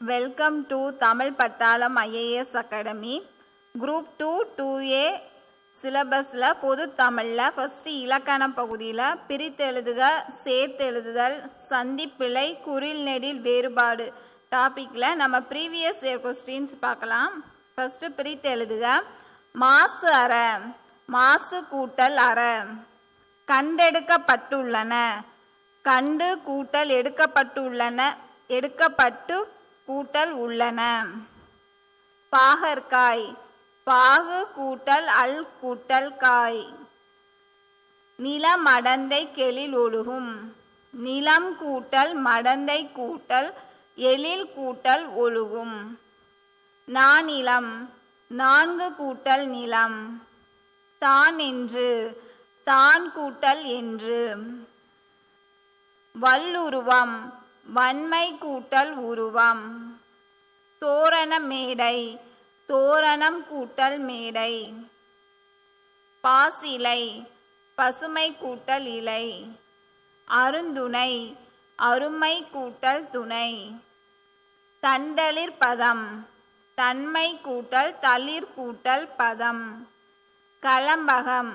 Welcome to Tamil Pattalam IAS academy group two two A சிலபஸில் பொது தமிழில் first இலக்கண பகுதியில் பிரித்து எழுதுக சேர்த்து எழுதுதல் சந்திப்பிழை குறில் நெடில் வேறுபாடு டாப்பிக்கில் நம்ம ப்ரீவியஸ் இயர் கொஸ்டின்ஸ் பார்க்கலாம். ஃபஸ்ட்டு பிரித்து எழுதுக. மாசு அற மாசு கூட்டல் அற கண்டெடுக்கப்பட்டுள்ளன. கண்டு கூட்டல் எடுக்கப்பட்டுள்ளன எடுக்கப்பட்டு கூட்டல் உள்ளன. பாகற்காய் பாகு கூட்டல் அல் கூட்டல் காய். நிலம் அடந்தை கெளில் ஒழுகும். நிலம் கூட்டல் மடந்தை கூட்டல் எழில் கூட்டல் ஒழுகும். நானிலம் நான்கு கூட்டல் நிலம். தான் என்று தான் கூட்டல் என்று. வல்லுருவம் வன்மை கூட்டல் உருவம். தோரண மேடை தோரணம் கூட்டல் மேடை. பாசிலை பசுமை கூட்டல் இலை. அருந்துணை அருமை கூட்டல் துணை. தண்டலிர் பதம் தன்மை கூட்டல் தளிர் கூட்டல் பதம். களம்பகம்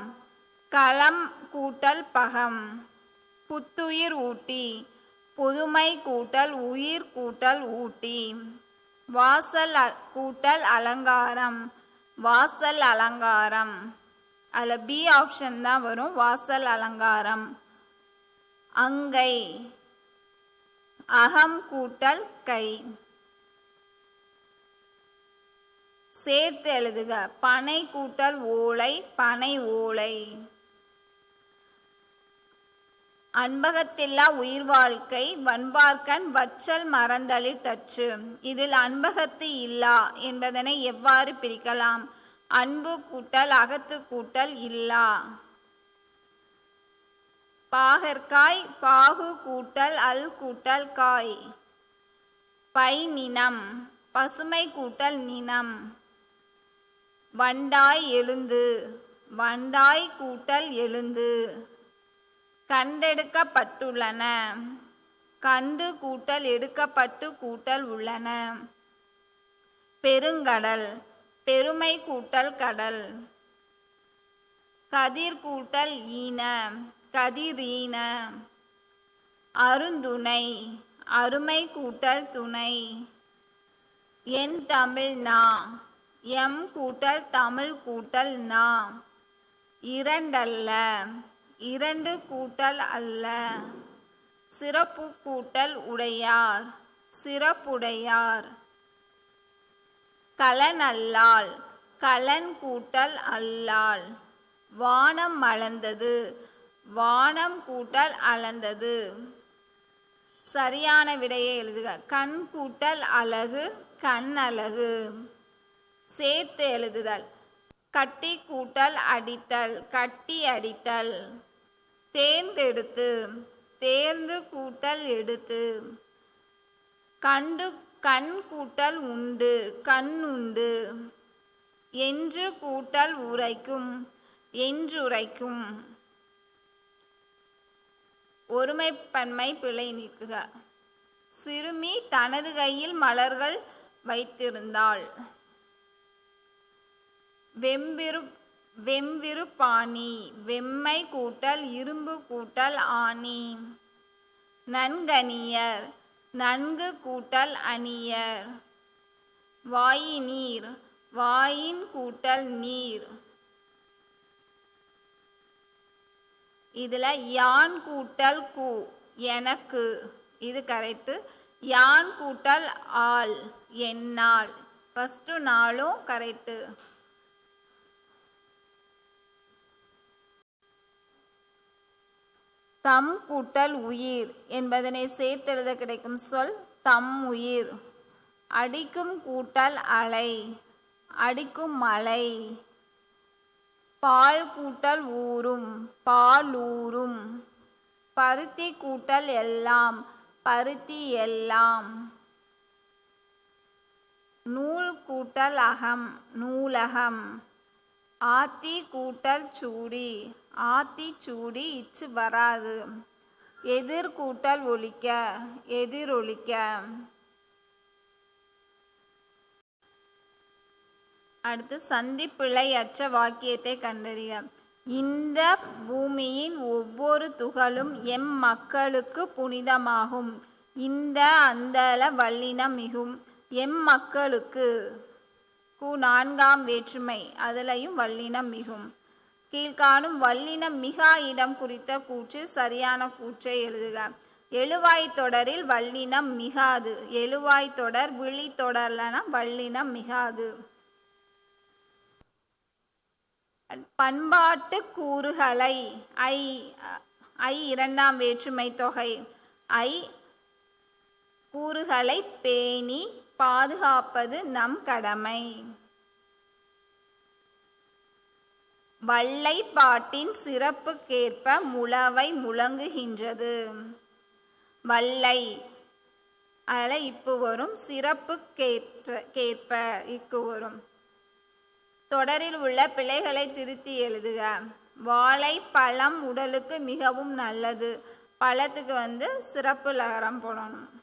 களம் கூட்டல் பகம். புத்துயிர் ஊட்டி புதுமை கூட்டல் உயிர் கூட்டல் ஊட்டி. வாசல் கூட்டல் அலங்காரம். வாசல் அலங்காரம். அதில் பி ஆப்ஷன் தான் வரும் வாசல் அலங்காரம். அங்கை. அகம் கூட்டல் கை. சேர்த்து எழுதுக. பனை கூட்டல் ஓலை பனை ஓலை. அன்பகத்தில்லா உயிர் வாழ்க்கை வன்பார்க்கன் வற்றல் மறந்தலில் தச்சு இதில் அன்பகத்து இல்லா என்பதனை எவ்வாறு பிரிக்கலாம்? அன்பு கூட்டல் அகத்து கூட்டல் இல்லா. பாகற்காய் பாகு கூட்டல் அல் கூட்டல் காய். பை நினம் பசுமை கூட்டல் நினம். வண்டாய் எழுந்து வண்டாய் கூட்டல் எழுந்து. கண்டெடுக்கப்பட்டுள்ளன. கண்டு கூட்டல் எடுக்கப்பட்டு கூட்டல் உள்ளன. பெருங்கடல் பெருமை கூட்டல் கடல். கதிர் கூட்டல் ஈன கதிர் அருந்துணை அருமை கூட்டல் துணை. என் தமிழ் நா எம் கூட்டல் தமிழ் கூட்டல் நா. இரண்டல்ல இரண்டு கூட்டல் அல்ல. சிறப்பு கூட்டல் உடையார் சிறப்புடையார். கலன் அல்லால் கலன் கூட்டல் அல்லால். வானம் அளந்தது வானம் கூட்டல் அளந்தது. சரியான விடையை எழுதுக. கண் கூட்டல் அழகு கண் அழகு. சேர்த்து எழுதுதல். கட்டி கூட்டல் அடித்தல் கட்டி அடித்தல். தேர்ந்தெடுத்து தேர்ந்து கூட்டல் எடுத்து. கண்டு கண் கூட்டல் உண்டு கண் உண்டு. என்று கூட்டல் உரைக்கும் என்றுரைக்கும். ஒருமைப்பன்மை பிழை நீக்குக. சிறுமி தனது கையில் மலர்கள் வைத்திருந்தாள். வெம்பிரு வெம்பிருப்பாணி வெம்மை கூட்டல் இரும்பு கூட்டல் ஆணி. நன்கணியர் நன்கு கூட்டல் அணியர். வாயினீர் வாயின் கூட்டல் நீர். இதில் யான் கூட்டல் கூ எனக்கு. இது கரெக்டு யான் கூட்டல் ஆள் என்னால் ஃபஸ்ட்டு நாளும் கரெக்டு தம் கூட்டல் உயிர் என்பதனை சேர்த்தெழுத கிடைக்கும் சொல் தம் உயிர். அடிக்கும் கூட்டல் அலை அடிக்கும் மலை பால் கூட்டல் ஊறும் பால் ஊறும் பருத்தி கூட்டல் எல்லாம் பருத்தி எல்லாம். நூல் கூட்டல் அகம் நூலகம். ஆத்தி கூட்டல் சூடி ஆத்தி சூடி இச்சு வராது. எதிர் கூட்டல் ஒழிக்க எதிரொலிக்க அடுத்து சந்திப்பிழை அற்ற வாக்கியத்தை கண்டறிய இந்த பூமியின் ஒவ்வொரு துகளும் எம் மக்களுக்கு புனிதமாகும். இந்த அந்தல வல்லினம் மிகும். எம் மக்களுக்கு கு நான்காம் வேற்றுமை அதுலயும் வல்லினம் மிகும். கீழ்காணும் வல்லினம் மிகா இடம் குறித்த கூற்று சரியான கூற்றை எழுதுக. எழுவாய் தொடரில் வல்லினம் மிகாது. எழுவாய் தொடர் விழி தொடர்லனா வல்லினம் மிகாது. பண்பாட்டு கூறுகளை ஐ ஐ இரண்டாம் வேற்றுமை தொகை. ஐ கூறுகளை பேணி பாதுகாப்பது நம் கடமை. வள்ளை பாட்டின் சிறப்புக்கேற்ப முழவை முழங்குகின்றது. வள்ளை. அதில் இப்பு வரும் சிறப்புக்கேற்ற கேற்ப இக்கு வரும். தொடரில் உள்ள பிழைகளை திருத்தி எழுதுக. வாழை பழம் உடலுக்கு மிகவும் நல்லது. பழத்துக்கு வந்து சிறப்பு லகரம் போடணும்.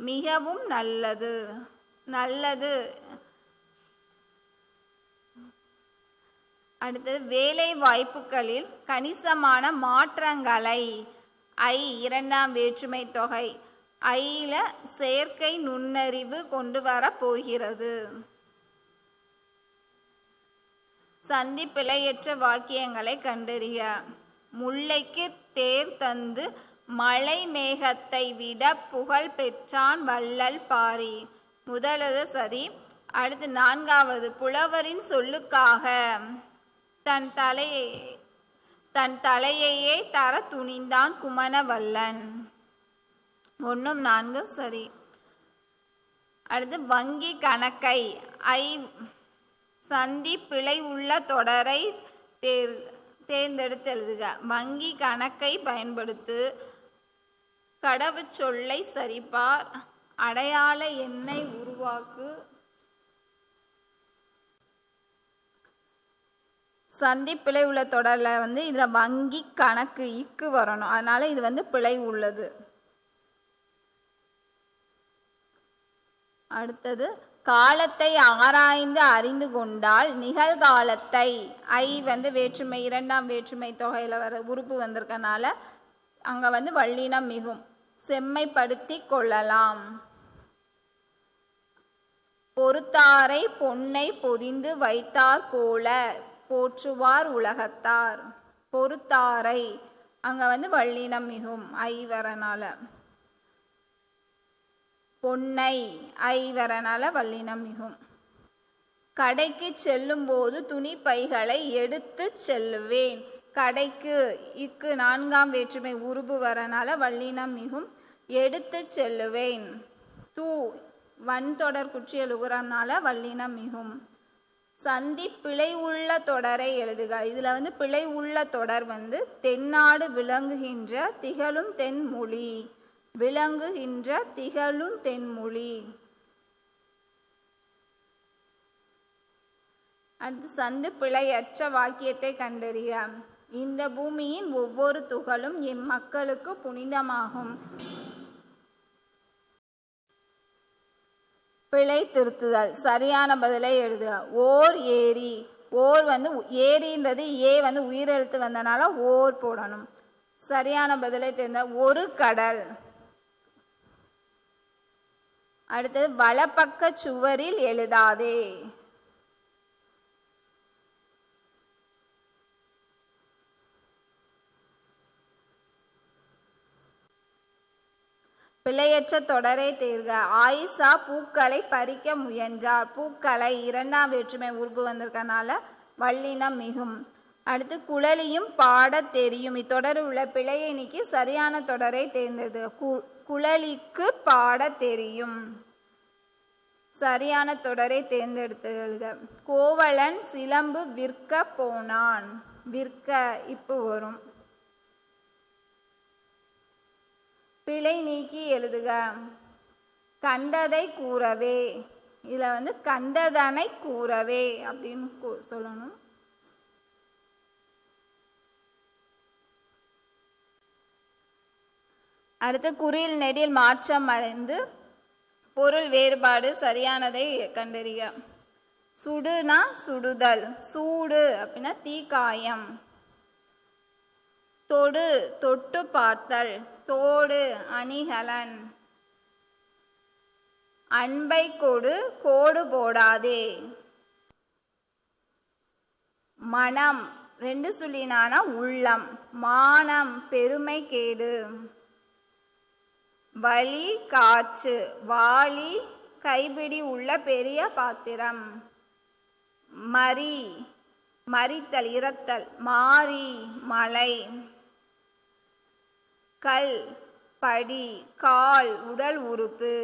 மிகவும் நல்லது. நல்லது. அடுத்தது வேலை வாய்ப்புகளில் கணிசமான மாற்றங்களை. ஐ இரண்டாம் வேற்றுமை தொகை. ஐல செயற்கை நுண்ணறிவு கொண்டு வர போகிறது. சந்தி பிழையற்ற வாக்கியங்களை கண்டறிய முல்லைக்கு தேர் தந்து மலை மேகத்தை விட புகழ் பெற்றான் வள்ளல் பாரி. முதலது சரி அடுத்து நான்காவது. புலவரின் சொல்லுக்காக தன் தலையை தன் தலையையே தர துணிந்தான் குமணவல்லன். ஒன்றும் நான்கு. சரி அடுத்து வங்கி கணக்கை. ஐ சந்தி பிழை உள்ள தொடரை தேர் தேர்ந்தெடுத்து எழுதுக. வங்கி கணக்கை பயன்படுத்து கடவுச்சொல்லை சரிபார் அடையாள எண்ணை உருவாக்கு. சந்தி பிழை உள்ள தொடரில் வந்து இதில் வங்கி கணக்கு இக்கு வரணும். அதனால இது வந்து பிழை உள்ளது. அடுத்தது காலத்தை ஆராய்ந்து அறிந்து கொண்டால் நிகழ்காலத்தை ஐ வந்து வேற்றுமை இரண்டாம் வேற்றுமை தொகையில் வர உறுப்பு வந்திருக்கனால அங்கே வந்து வள்ளினம் மிகும். செம்மைப்படுத்தி கொள்ளலாம். பொறுத்தாரை பொன்னை பொதிந்து வைத்தார் போல போற்றுவார் உலகத்தார். பொறுத்தாரை அங்கே வந்து வள்ளினம் மிகும் ஐ வரனால பொன்னை ஐ வரனால மிகும். கடைக்கு செல்லும்போது துணி பைகளை எடுத்து செல்லுவேன். கடைக்கு இக்கு நான்காம் வேற்றுமை உருபு வரனால வல்லினம் மிகும். எடுத்து செல்லுவேன். தூ வன் தொடர் குற்றியலுகிறனால வல்லினம் மிகும். சந்தி பிழை உள்ள தொடரை எழுதுக. இதில் வந்து பிழை உள்ள தொடர் வந்து தென்னாடு விளங்குகின்ற திகழும் தென்மொழி. விளங்குகின்ற திகழும் தென்மொழி. அடுத்து சந்து பிழையற்ற வாக்கியத்தை கண்டறிய இந்த பூமியின் ஒவ்வொரு துகளும் எம் மக்களுக்கு புனிதமாகும். பிழை திருத்துதல். சரியான பதிலை எழுதுக. ஓர் ஏரி. ஓர் வந்து ஏரின்றது ஏ வந்து உயிரெழுத்து வந்தனால ஓர் போடணும். சரியான பதிலை தெரிந்த ஒரு கடல். அடுத்தது வலப்பக்க சுவரில் எழுதாதே. பிழையற்ற தொடரை தேர்க. ஆயிஷா பூக்களை பறிக்க முயன்றார். பூக்களை இரண்டாம் வேற்றுமை உறுப்பு வந்திருக்கனால வல்லினம் மிகும். அடுத்து குழலியும் பாடத் தெரியும். இத்தொடரில் உள்ள பிழையை நீக்கி சரியான தொடரை தேர்ந்தெடு. கு- குழலிக்கு பாடத் தெரியும். சரியான தொடரை தேர்ந்தெடுத்துக கோவலன் சிலம்பு விற்க போனான். விற்க இப்போ வரும். பிழை நீக்கி எழுதுக. கண்டதை கூறவே. இதில் வந்து கண்டதனை கூறவே அப்படின்னு சொல்லணும். அடுத்து குறியில் நெடில் மாற்றம் அடைந்து பொருள் வேறுபாடு சரியானதை கண்டறிய சுடுனா சுடுதல் சூடு அப்படின்னா தீக்காயம். தொடு தொட்டு பார்த்தல் தோடு அணிகலன். அன்பை கொடு கோடு போடாதே. மனம் ரெண்டு சொல்லினான உள்ளம் மானம் பெருமை கேடு. வலி காற்று வாளி கைபிடி உள்ள பெரிய பாத்திரம். மரி மறித்தல் இறத்தல் மாறி மலை. கல் படி கால் உடல் உறுப்பு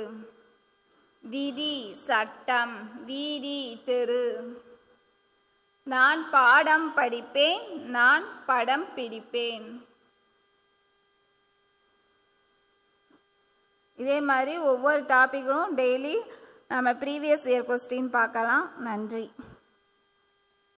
விதி சட்டம் வீதி தெரு. நான் பாடம் படிப்பேன் நான் படம் பிடிப்பேன். இதே மாதிரி ஒவ்வொரு டாப்பிக்கும் டெய்லி நம்ம ப்ரீவியஸ் இயர் கொஸ்டின் பார்க்கலாம். நன்றி.